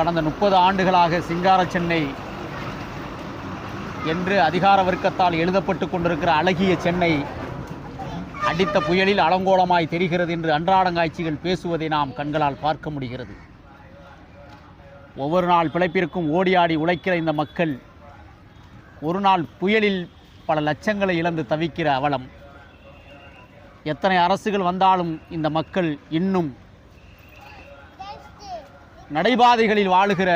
கடந்த முப்பது ஆண்டுகளாக சிங்கார சென்னை என்று அதிகார வர்க்கத்தால் எழுதப்பட்டு கொண்டிருக்கிற அழகிய சென்னை அடித்த புயலில் அலங்கோலமாய் தெரிகிறது என்று அன்றாடங்காய்ச்சிகள் பேசுவதை நாம் கண்களால் பார்க்க முடிகிறது. ஒவ்வொரு நாள் பிழைப்பிற்கும் ஓடி ஆடி உழைக்கிற இந்த மக்கள் ஒரு நாள் புயலில் பல லட்சங்களை இழந்து தவிக்கிற அவலம். எத்தனை அரசுகள் வந்தாலும் இந்த மக்கள் இன்னும் நடைபாதைகளில் வாழுகிற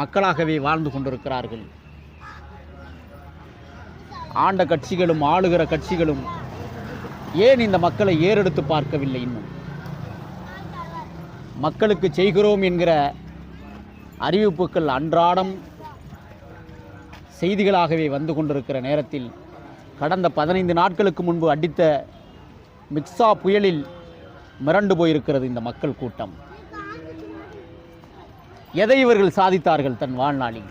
மக்களாகவே வாழ்ந்து கொண்டிருக்கிறார்கள். ஆண்ட கட்சிகளும் ஆளுகிற கட்சிகளும் ஏன் இந்த மக்களை ஏறெடுத்து பார்க்கவில்லை இன்னும்? மக்களுக்கு செய்கிறோம் என்கிற அறிவிப்புகள் அன்றாடம் செய்திகளாகவே வந்து கொண்டிருக்கிற நேரத்தில் கடந்த பதினைந்து நாட்களுக்கு முன்பு அடித்த மிக்சா புயலில் மிரண்டு போயிருக்கிறது இந்த மக்கள் கூட்டம். எதை இவர்கள் சாதித்தார்கள் தன் வாழ்நாளில்?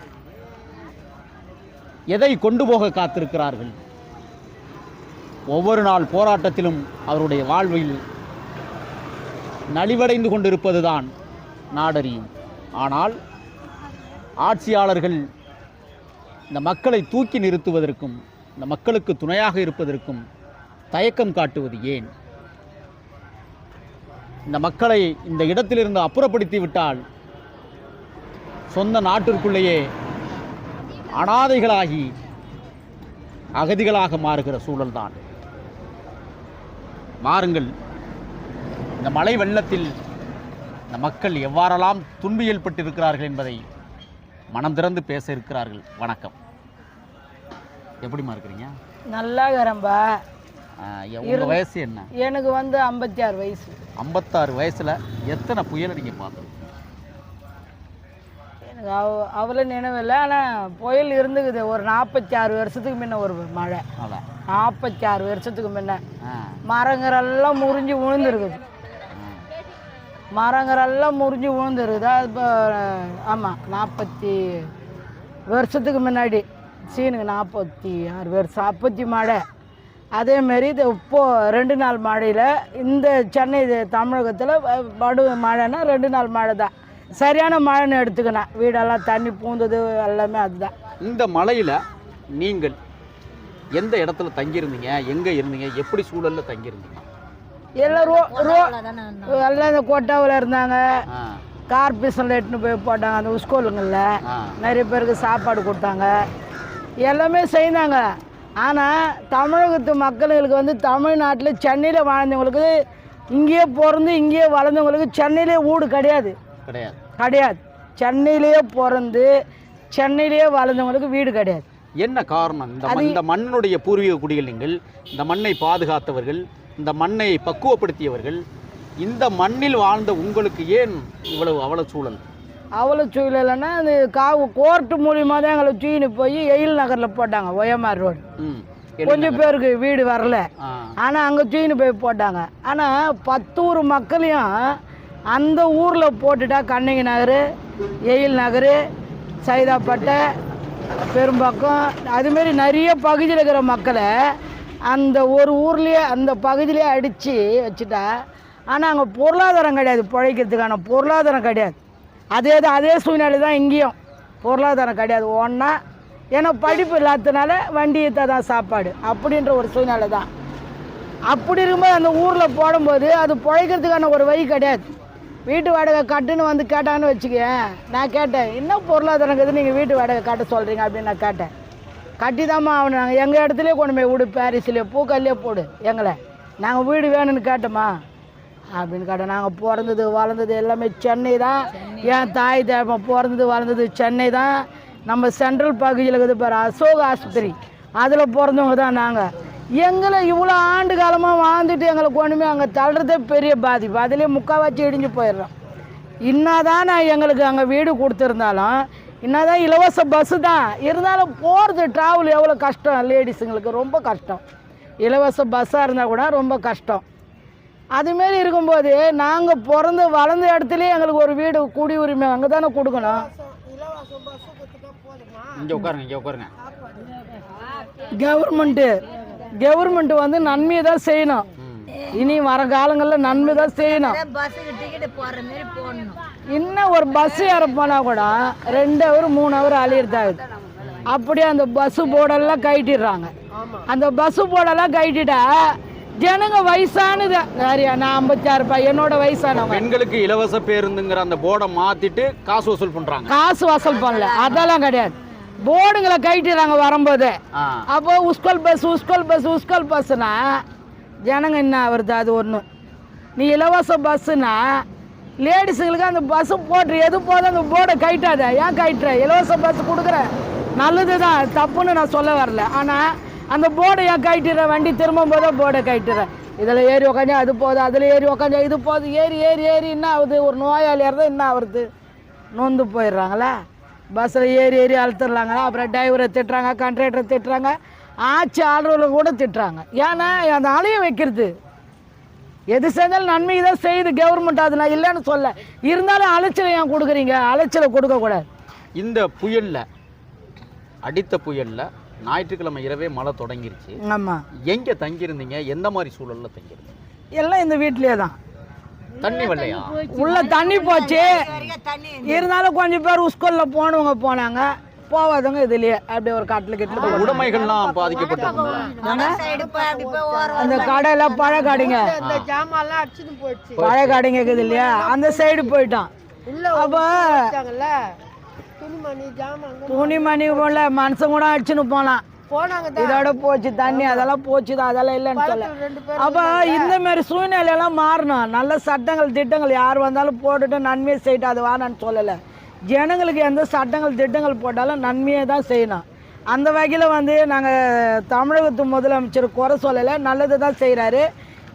எதை கொண்டு போக காத்திருக்கிறார்கள்? ஒவ்வொரு நாள் போராட்டத்திலும் அவருடைய வாழ்வில் நலிவடைந்து கொண்டிருப்பதுதான் நாடறியும். ஆனால் ஆட்சியாளர்கள் இந்த மக்களை தூக்கி நிறுத்துவதற்கும் இந்த மக்களுக்கு துணையாக இருப்பதற்கும் தயக்கம் காட்டுவது ஏன்? இந்த மக்களை இந்த இடத்திலிருந்து அப்புறப்படுத்தி விட்டால் சொந்த நாட்டிற்குள்ளேயே அனாதைகளாகி அகதிகளாக மாறுகிற சூழல்தான். மாறுங்கள். இந்த மழை வெள்ளத்தில் இந்த மக்கள் எவ்வாறெல்லாம் துன்பியல் பட்டிருக்கிறார்கள் என்பதை மனம் திறந்து பேச இருக்கிறார்கள் வணக்கம். எப்படிம்மா இருக்கிறீங்க நல்லா இருக்கிறேன்பா. உங்கள் வயசு என்ன? எனக்கு வந்து ஐம்பத்தி ஆறு வயசு. ஐம்பத்தாறு வயசில் எத்தனை புயலை நீங்கள் பார்த்துருக்கீங்க எனக்கு அவ அவ்வளோ நினைவில்லை. ஆனால் புயல் இருந்துக்குது. ஒரு நாற்பத்தி ஆறு வருஷத்துக்கு முன்ன ஒரு மழை. நாற்பத்தி ஆறு வருஷத்துக்கு முன்ன. மரங்கரெல்லாம் முறிஞ்சு விழுந்துருக்குது. மரங்கரெல்லாம் முறிஞ்சு விழுந்துருக்குது. அது இப்போ ஆமாம் நாற்பத்தி வருஷத்துக்கு முன்னாடி. சீனுக்கு நாற்பத்தி ஆறு வருஷம். அப்பத்தி மழை. அதேமாரி இது இப்போ ரெண்டு நாள் மழையில் இந்த சென்னை தமிழகத்தில் படு மழைன்னா ரெண்டு நாள் மழை தான் சரியான மழைன்னு எடுத்துக்கினேன் வீடெல்லாம் தண்ணி பூந்தது எல்லாமே அதுதான். இந்த மலையில் நீங்கள் எந்த இடத்துல தங்கியிருந்தீங்க? எங்கே இருந்தீங்க? எப்படி சூழலில் தங்கியிருந்தீங்க? எல்லாம் ரோ ரோ எல்லாம் இந்த கொட்டாவில் இருந்தாங்க. ஆ. கார்பீஸில் எட்டுன்னு போய் போட்டாங்க. அந்த ஸ்கூலுங்களில். நிறைய பேருக்கு சாப்பாடு கொடுத்தாங்க. எல்லாமே செய்தாங்க. ஆனால் தமிழகத்து மக்களுக்கு வந்து தமிழ்நாட்டில் சென்னையில் வாழ்ந்தவங்களுக்கு இங்கேயே பிறந்து இங்கேயே வளர்ந்தவங்களுக்கு சென்னையிலே வீடு கிடையாது. கிடையாது. கிடையாது. சென்னையிலேயே பிறந்து சென்னையிலேயே வளர்ந்தவங்களுக்கு வீடு கிடையாது. என்ன காரணம்? இந்த மண்- இந்த மண்ணுடைய பூர்வீக குடிகள் நீங்கள் இந்த மண்ணை பாதுகாத்தவர்கள் இந்த மண்ணை பக்குவப்படுத்தியவர்கள் இந்த மண்ணில் வாழ்ந்த உங்களுக்கு ஏன் இவ்வளவு அவல சூழல் அவ்வளோ சூழலைன்னா அந்த கா கோர்ட்டு மூலியமாக தான் எங்களை தூக்கின்னு போய் எயில் நகரில் போட்டாங்க ஒயமார் ரோடு. ம். கொஞ்சம் பேருக்கு வீடு வரல. ஆ. ஆனால் அங்கே தூக்கின்னு போய் போட்டாங்க. ஆனால் பத்தூர் மக்களையும் அந்த ஊரில் போட்டுட்டா கண்ணகி நகர் எயில் நகர் சைதாப்பட்டை பெரும்பாக்கம் அதுமாரி நிறைய பகுதியில் இருக்கிற மக்களை அந்த ஒரு ஊர்லேயே அந்த பகுதியிலே அடித்து வச்சுட்டா ஆனால் அங்கே பொருளாதாரம் கிடையாது பிழைக்கிறதுக்கான பொருளாதாரம் கிடையாது. அதே தான் அதே சூழ்நிலை தான் இங்கேயும். பொருளாதாரம் கிடையாது. ஒன்றா ஏன்னா படிப்பு இல்லாததுனால வண்டியை தான் சாப்பாடு அப்படின்ற ஒரு சூழ்நிலை தான். அப்படி இருக்கும்போது அந்த ஊரில் போடும்போது அது பிழைக்கிறதுக்கான ஒரு வழி கிடையாது. வீட்டு வாடகை கட்டுன்னு வந்து கேட்டான்னு வச்சுக்கேன் நான் கேட்டேன் என்ன பொருளாதாரம் இருக்குது? நீங்கள் வீட்டு வாடகை கட்ட சொல்கிறீங்க அப்படின்னு நான் கேட்டேன். கட்டி தாம்மா அவனு நாங்கள் எங்கள் இடத்துலயே கொண்டு போய் விடு பாரிஸ்லேயே பூக்கல்லே போடு எங்களை. நாங்கள் வீடு வேணும்னு கேட்டோமா? அப்படின்னு கேட்டோம் நாங்கள் பிறந்தது வளர்ந்தது எல்லாமே சென்னை தான். என் தாய் தேவை பிறந்தது வளர்ந்தது சென்னை தான். நம்ம சென்ட்ரல் பகுதியில் இருக்குது பாரு அசோக் ஆஸ்பத்திரி. அதில் பிறந்தவங்க தான் நாங்கள் எங்களை இவ்வளோ ஆண்டு காலமாக வாழ்ந்துட்டு எங்களை கொண்டு போய் அங்கே தள்ளுறதே பெரிய பாதிப்பு அதிலே முக்கால்வாச்சி இடிஞ்சு போயிடுறோம். இன்னாதான் நான் எங்களுக்கு அங்கே வீடு கொடுத்துருந்தாலும் இன்னாதான் இலவச பஸ்ஸு தான். இருந்தாலும் போகிறது ட்ராவல் எவ்வளோ கஷ்டம்? லேடிஸுங்களுக்கு ரொம்ப கஷ்டம். இலவச பஸ்ஸாக இருந்தால் கூட ரொம்ப கஷ்டம். அதுமாரி இருக்கும்போது நாங்கள் பிறந்து வளர்ந்த இடத்துலயே எங்களுக்கு ஒரு வீடு குடி உரிமை அங்கே தானே கொடுக்கணும் இங்கே உட்காருங்க இங்கே உட்காருங்க. கவர்மெண்ட்டு கவர்மெண்ட் வந்து நன்மையை தான் செய்யணும். இனி வர காலங்களில் நன்மை தான் செய்யணும். இன்னும் ஒரு பஸ் ஏற போனால் கூட ரெண்டு ஹவர் மூணு ஹவர் அழியிறதாகுது அப்படியே அந்த பஸ்ஸு போர்டெல்லாம் கழட்டிடுறாங்க. அந்த பஸ்ஸு போர்டெல்லாம் கழட்டிட்டா ஜனங்க வயசானது. நிறையா நான் ஐம்பத்தாறு என்னோட வயசானவங்க பெண்களுக்கு இலவச பேருந்துங்கிற அந்த போர்டை மாத்திட்டு காசு வசூல் பண்றாங்க. காசு வசூல் பண்ணல. அதெல்லாம் கிடையாது. போர்டுங்களை கழட்டிடுறாங்க வரும்போது. அப்போ உஸ்கல் பஸ் உஸ்கல் பஸ் உஸ்கல் பஸ்ஸுனா ஜனங்க என்ன வருது அது ஒன்று நீ இலவச பஸ்ஸுனா லேடிஸுங்களுக்கு அந்த பஸ்ஸு போட்டு எது போதும் அந்த போர்டை கழட்டாத. ஏன் கழட்டுற? இலவச பஸ் கொடுக்குற. நல்லது தான் தப்புன்னு நான் சொல்ல வரல. ஆனால் அந்த போர்டை ஏன் கழட்டிடுற? வண்டி திரும்பும் போதே போர்டை கழட்டுற இதில் ஏறி உக்காந்து அது போகுது அதில் ஏறி உக்காந்து இது போகுது ஏறி ஏறி ஏறி என்ன ஆகுது ஒரு நோயாளியாக இருந்தால் என்ன ஆகுறது நொந்து போயிடுறாங்களா? பஸ்ஸில் ஏறி ஏறி அழுத்துறாங்க. அப்புறம் டிரைவரை திட்டுறாங்க கண்ட்ராக்டரை திட்டுறாங்க. ஆட்சி ஆடுறவங்களை கூட திட்டுறாங்க. ஏன்னா அந்த அலைய வைக்கிறது. எது செஞ்சாலும் நன்மை தான் செய்யுது கவர்மெண்ட் அது நான் இல்லைன்னு சொல்ல. இருந்தாலும் அலைச்சலை ஏன் கொடுக்குறீங்க? அலைச்சலை கொடுக்கக்கூடாது. இந்த புயல்ல அடித்த புயல்ல ஞாயிற்றுக்கிழமை இரவே மழை தொடங்கிருச்சு. ஆமாம் எங்க தங்கியிருந்தீங்க? எந்த மாதிரி சூழல்ல தங்கியிருந்தீங்க? எல்லாம் இந்த வீட்லேயே தான். தண்ணி வரலையா? உள்ள தண்ணி போச்சு. இருந்தாலும் கொஞ்சம் பேர் ஸ்கூலில் போனவங்க போனாங்க. போவாதவங்க இதுலயே அப்படியே ஒரு கட்டில் கட்டில் உடைமைகள்லாம் அப்படி ஓரம் அந்த கடையில பழ கடைங்க. பழ கடைங்க இருக்குது இல்லையா? அந்த சைடு போயிட்டான். அப்போ துணிமணி போல மனுஷன் கூட அடிச்சுன்னு போனான். இதோட போச்சு தண்ணி அதெல்லாம் போச்சுதான் அதெல்லாம் இல்லைன்னு சொல்ல அப்போ இந்த மாதிரி சூழ்நிலையெல்லாம் மாறணும். நல்ல சட்டங்கள் திட்டங்கள் யார் வந்தாலும் போட்டுட்டு நன்மையை செய்யிட்டு அது வானான்னு சொல்லலை. ஜனங்களுக்கு எந்த சட்டங்கள் திட்டங்கள் போட்டாலும் நன்மையை தான் செய்யணும். அந்த வகையில் வந்து நாங்கள் தமிழகத்து முதலமைச்சர் குறை சொல்லலை நல்லது தான் செய்கிறாரு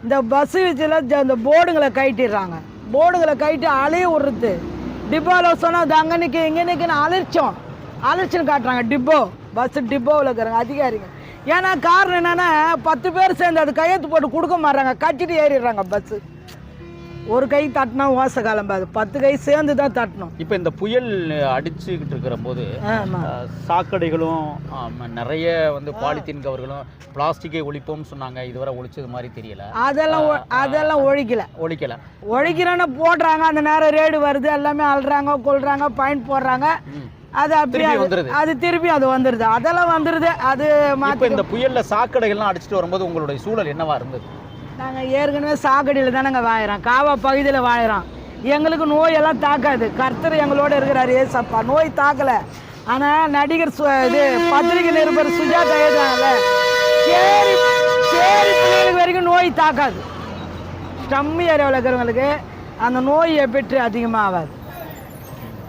இந்த பஸ் வச்சுல இந்த போர்டுங்களை கழட்டிடுறாங்க. போர்டுங்களை கழட்டி அலைய விடுறது. டிப்போவில் சொன்னால் அது அங்கே நிற்க இங்கே நிற்கன்னு அலட்சம் அலட்சம் காட்டுறாங்க. டிப்போ. பஸ் டிப்போவில் இருக்கிறாங்க அதிகாரிங்க. ஏன்னா காரணம் என்னன்னா பத்து பேர் சேர்ந்து அது கையெழுத்து போட்டு கொடுக்க மாட்றாங்க. கட்டிட்டு ஏறிடுறாங்க பஸ்ஸு ஒரு கை தட்டினா ஓசை கிளம்பாது. பத்து கை சேர்ந்து தான் தட்டணும். இப்ப இந்த புயல் அடிச்சுக்கிட்டு இருக்கிற போது சாக்கடைகளும் நிறைய வந்து பாலித்தீன் கவர்களும் பிளாஸ்டிக்கை ஒழிப்போம்னு சொன்னாங்க. இதுவரை ஒழிச்சது மாதிரி தெரியல. அதெல்லாம் அதெல்லாம் ஒழிக்கல. ஒழிக்கல. ஒழிக்கிறேன்னு போடுறாங்க. அந்த நேரம் ரேடு வருது. எல்லாமே அள்ளுறாங்க கொள்றாங்க பாயிண்ட் போடுறாங்க. அது அப்படியே அது- திருப்பி அது வந்துடுது அதெல்லாம் வந்துடுது அது இப்ப மாற்றி இந்த புயல்ல சாக்கடைகள்லாம் அடிச்சிட்டு வரும்போது உங்களுடைய சூழல் என்னவா இருந்தது? நாங்கள் ஏற்கனவே சாக்கடியில் தானேங்க வாழுறோம் காவா பகுதியில் வாழுறோம் எங்களுக்கு நோயெல்லாம் தாக்காது. கர்த்தர் எங்களோட இருக்கிறாரு ஏசப்பா. நோய் தாக்கலை. ஆனால் நடிகர் சு இது பத்திரிகை நிருபர் சுஜாதா எழுதுறாங்கல்ல சேரி சேரி பிள்ளைகளுக்கு வரைக்கும் நோய் தாக்காது. ஸ்டம்மி ஏரியாவில் இருக்கிறவங்களுக்கு அந்த நோய் பெற்று அதிகமாக ஆகாது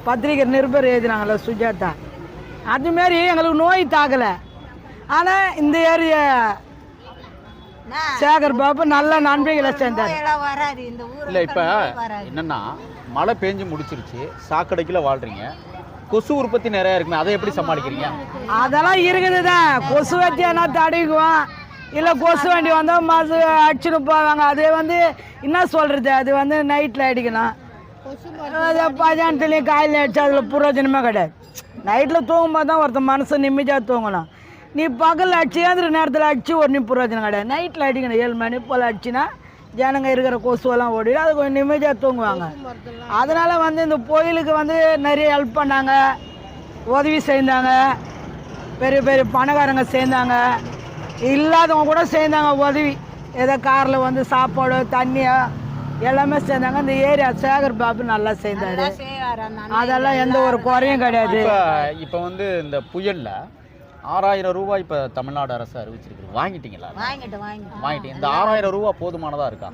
பத்திரிகை நிருபர் எழுதுனாங்கல்ல சுஜாதா. அதுமாரி எங்களுக்கு நோய் தாக்கலை ஆனால் இந்த ஏரியா சேகர் பாபு நல்ல நன்மைகளை ஊர்ல இல்ல இப்ப என்னன்னா மழை பெஞ்சு முடிச்சிருச்சு சாக்கடைக்குள்ள வாழ்றீங்க. கொசு உற்பத்தி நிறைய இருக்குமே அதை எப்படி சமாளிக்கிறீங்க? அதெல்லாம் இருக்குது தான் கொசு வச்சு என்ன தடிக்குவோம்? இல்லை கொசு வண்டி வந்தால் மசு அடிச்சுன்னு போவாங்க. அது வந்து என்ன சொல்கிறது அது வந்து நைட்டில் அடிக்கணும். அது பஜானத்துலேயும் காயில் அடிச்சு அதில் புரோஜனமே கிடையாது. நைட்டில் தூங்கும்போது தான் ஒருத்தன் மனசு நிம்மதியாக தூங்கணும். நீ பகல் அடிச்சு ஏந்திர நேரத்தில் அடிச்சு ஒரு நிம் புரோஜனம் கிடையாது. நைட்டில் அடிக்கணும் ஏழு மணி போல் அடிச்சுன்னா ஜனங்க இருக்கிற கொசுவெல்லாம் ஓடி அது கொஞ்சம் நிம்மதியாக தூங்குவாங்க. அதனால் வந்து இந்த கோயிலுக்கு வந்து நிறைய ஹெல்ப் பண்ணாங்க. உதவி செய்தாங்க. பெரிய பெரிய பணக்காரங்க சேர்ந்தாங்க. இல்லாதவங்க கூட சேர்ந்தாங்க உதவி. ஏதோ காரில் வந்து சாப்பாடு தண்ணியோ எல்லாமே சேர்ந்தாங்க. இந்த ஏரியா சேகர் பாபு நல்லா அந்த அதெல்லாம் எந்த ஒரு குறையும் கிடையாது. இப்ப வந்து இந்த புயல்ல ஆறாயிரம் ரூபாய் இப்ப தமிழ்நாடு அரசு அறிவிச்சிருக்கு. வாங்கிட்டீங்களா? வாங்கிட்டு இந்த ஆறாயிரம் ரூபாய் போதுமானதா இருக்கா?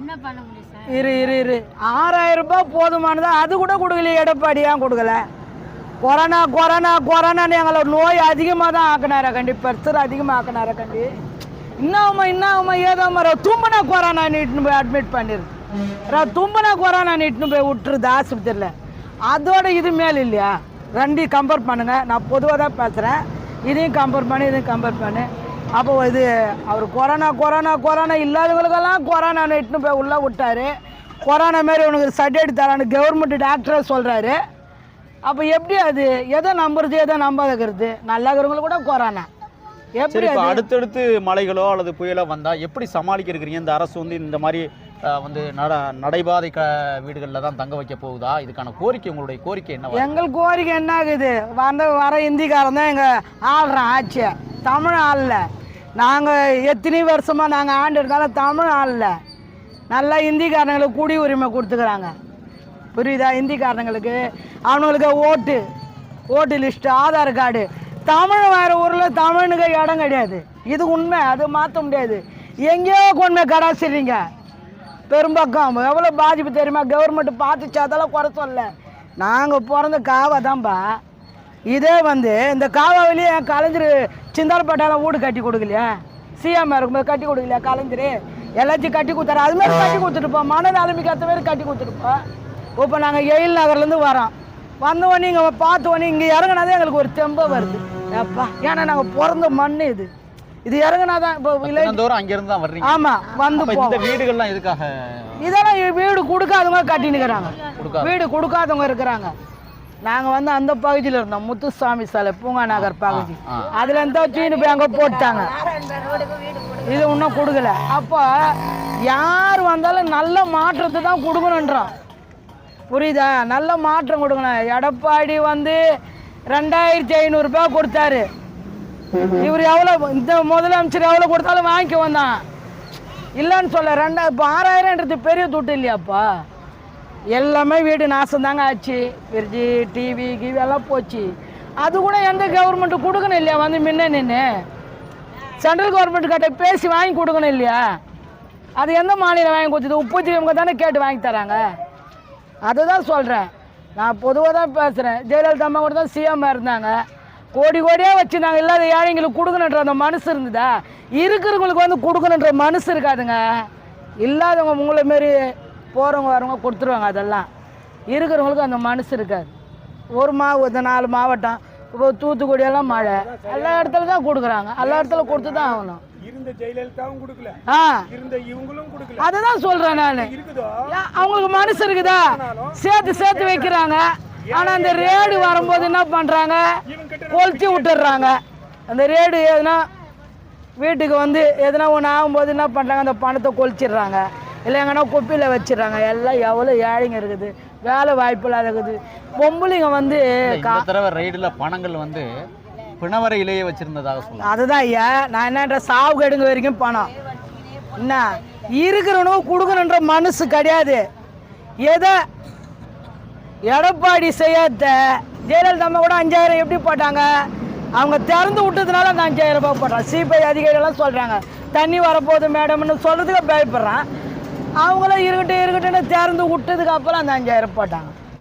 இரு இரு இரு. ஆறாயிரம் ரூபாய் போதுமானதா? அது கூட கொடுக்கல எடப்பாடி ஏன் கொடுக்கல? கொரோனா கொரோனா கொரோனான்னு எங்களை நோய் அதிகமாக தான் ஆக்கினாரா கண்டி. பெருசர் அதிகமாக ஆக்கினாரா கண்டி. இன்னாமா இன்னாமா ஏதாமா தும்பனா கொரோனா போய் அட்மிட் பண்ணிருது ரா தும்பனா கொரோனா நீட்டுன்னு போய் விட்டுருது ஆஸ்பத்திரியில். அதோட இது மேல் இல்லையா? ரெண்டையும் கம்பேர் பண்ணுங்க. நான் பொதுவாக தான் பேசுகிறேன் இதையும் கம்பேர் பண்ணி இதையும் கம்பேர் பண்ணு. அப்போ இது அவர் கொரோனா கொரோனா கொரோனா இல்லாதவங்களுக்கெல்லாம் கொரோனா இட்டுன்னு போய் உள்ளே விட்டாரு. கொரோனா மாரி உனக்கு சர்டிஃபிகேட் தரான்னு கவர்மெண்ட் டாக்டரே சொல்கிறாரு அப்போ எப்படி அது? எதை நம்புறது எதை நம்பாதக்கிறது நல்லா இருக்கிறவங்களுக்கு கூட கொரோனா. எப்படி? அடுத்தடுத்து மழைகளோ அல்லது புயலோ வந்தா எப்படி சமாளிக்க இருக்கிறீங்க இந்த அரசு வந்து இந்த மாதிரி வந்து நட நடைபாதை க வீடுகளில் தான் தங்க வைக்க போகுதா? இதுக்கான கோரிக்கை உங்களுடைய கோரிக்கை என்ன எங்கள் கோரிக்கை என்ன ஆகுது வந்த வர இந்திக்காரன் தான் எங்கள் ஆள்றான் ஆட்சியை. தமிழ் ஆளல நாங்கள் எத்தனை வருஷமாக நாங்கள் ஆண்டு இருந்தாலும் தமிழ் ஆளல நல்லா இந்திக்காரங்களுக்கு குடி உரிமை கொடுத்துக்கிறாங்க. புரியுதா? இந்திக்காரங்களுக்கு. அவனுங்களுக்கு ஓட்டு ஓட்டு லிஸ்ட்டு ஆதார் கார்டு. தமிழ் வேறு ஊரில் தமிழுக்கு இடம் கிடையாது. இது உண்மை அது மாற்ற முடியாது. எங்கேயோ கொண்டு கடாசிடுறீங்க பெரும்பக்கம் எவ்வளோ பாதிப்பு தெரியுமா? கவர்மெண்ட் பார்த்துச்சு அதெல்லாம் குறை சொல்ல நாங்கள் பிறந்த காவா தான்ப்பா இதே வந்து இந்த காவாவிலேயே என் கலைஞர் சிந்தாரப்பட்டாலும் வீடு கட்டி கொடுக்கலையா? சிஎம் இருக்கும்போது கட்டி கொடுக்கலையா கலைஞர்? எல்லாத்தையும் கட்டி கொடுத்தாரு. அது மாதிரி கட்டி கொடுத்துட்டுப்போம். மன நிலைமைக்கு ஏற்ற மாதிரி கட்டி கொடுத்துருப்போம் இப்போ நாங்கள் எயில் நகர்லேருந்து வரோம். வந்தவொடனே இங்கே பார்த்தவொடனே இங்கே இறங்குனாதான் எங்களுக்கு ஒரு தெம்ப வருது. அப்பா ஏன்னா நாங்கள் பிறந்த மண் இது. இது இறங்குனாதான் இப்போ வில்லேஜ் தினந்தோறும் அங்கிருந்து தான் வர்றீங்க. ஆமாம் வந்து இந்த வீடுகள்லாம் எதுக்காக? இதெல்லாம் வீடு கொடுக்காதவங்க கட்டினுக்கிறாங்க வீடு கொடுக்காதவங்க இருக்கிறாங்க. நாங்கள் வந்து அந்த பகுதியில் இருந்தோம். முத்துசாமி சாலை பூங்கா நகர் பகுதி. அதுல இருந்தா தூக்கின்னு போய் அங்கே போட்டாங்க. இது இன்னும் கொடுக்கல. அப்போ யார் வந்தாலும் நல்ல மாற்றத்தை தான் கொடுக்கணுன்றோம் புரியுதா? நல்ல மாற்றம் கொடுக்கணும். எடப்பாடி வந்து ரெண்டாயிரத்தி ஐநூறுரூபா கொடுத்தாரு. இவர் எவ்வளோ இந்த முதலமைச்சர் எவ்வளோ கொடுத்தாலும் வாங்கிக்க வந்தான். இல்லைன்னு சொல்ல ரெண்டா இப்போ ஆறாயிரம்ன்றது பெரிய துட்டு இல்லையாப்பா? எல்லாமே வீடு நாசம் தாங்க ஆச்சு. ஃப்ரிட்ஜு டிவி கிவி எல்லாம் போச்சு. அது கூட எந்த கவர்மெண்ட்டு கொடுக்கணும் இல்லையா? வந்து முன்ன நின்று சென்ட்ரல் கவர்மெண்ட் கிட்ட பேசி வாங்கி கொடுக்கணும் இல்லையா? அது எந்த மாநிலம் வாங்கி கொடுத்தது? உப்பு இவங்க தானே கேட்டு வாங்கி தராங்க. அதை தான் சொல்கிறேன் நான் பொதுவாக தான் பேசுகிறேன் ஜெயலலிதா அம்மா கூட தான் சிஎம்மாக இருந்தாங்க. கோடி கோடியாக வச்சுருந்தாங்க இல்லாத ஏழைங்களுக்கு கொடுக்கணுன்ற அந்த மனசு இருந்ததா? இருக்கிறவங்களுக்கு வந்து கொடுக்கணுன்ற மனசு இருக்காதுங்க. இல்லாதவங்க உங்களை மாரி போகிறவங்க வரவங்க கொடுத்துருவாங்க அதெல்லாம். இருக்கிறவங்களுக்கு அந்த மனசு இருக்காது. ஒரு மாவட்டம் நாலு மாவட்டம் இப்போ தூத்துக்குடியெல்லாம் மழை. எல்லா இடத்துல தான் கொடுக்குறாங்க. எல்லா இடத்துல கொடுத்து தான் ஆகணும். இருந்த ஜெயலலிதாவும் கொடுக்கல. ஆ. இருந்த இவங்களும் கொடுக்கல. அதுதான் சொல்கிறேன் நான். அவங்களுக்கு மனசு இருக்குதா? சேர்த்து சேர்த்து வைக்கிறாங்க. ஆனால் அந்த ரேடு வரும்போது என்ன பண்ணுறாங்க கொளுத்தி விட்டுடுறாங்க. அந்த ரேடு எதுனா வீட்டுக்கு வந்து எதுனா ஒன்று ஆகும்போது என்ன பண்ணுறாங்க அந்த பணத்தை கொளுத்திடுறாங்க. இல்லை எங்கன்னா குப்பையில் வச்சிடுறாங்க. எல்லாம் எவ்வளோ ஏழைங்க இருக்குது. வேலை வாய்ப்பெல்லாம் இருக்குது. பொம்பளைங்க வந்து தடவை ரைடுல பணங்கள் வந்து பிணவரையிலேயே வச்சிருந்ததாக சொல்லலாம். அதுதான் ஐயா. நான் என்னன்ற சாவு கெடுங்க வரைக்கும் பணம். என்ன? இருக்கிறவனுக்கு கொடுக்கணுன்ற மனசு கிடையாது. எதை எடப்பாடி செய்யாத ஜெயலலிதா அம்மா கூட அஞ்சாயிரம் எப்படி போட்டாங்க? அவங்க திறந்து விட்டதுனால அந்த அஞ்சாயிரம் ரூபாய் போடுறான் சிபிஐ அதிகாரிகள்லாம் சொல்கிறாங்க தண்ணி வரப்போகுது மேடம்னு சொல்கிறதுக்கு பயப்படுறான். அவங்களும் இருக்கட்டும் இருக்கட்டும்னு திறந்து விட்டதுக்கு அப்புறம் அந்த அஞ்சாயிரம் போட்டாங்க.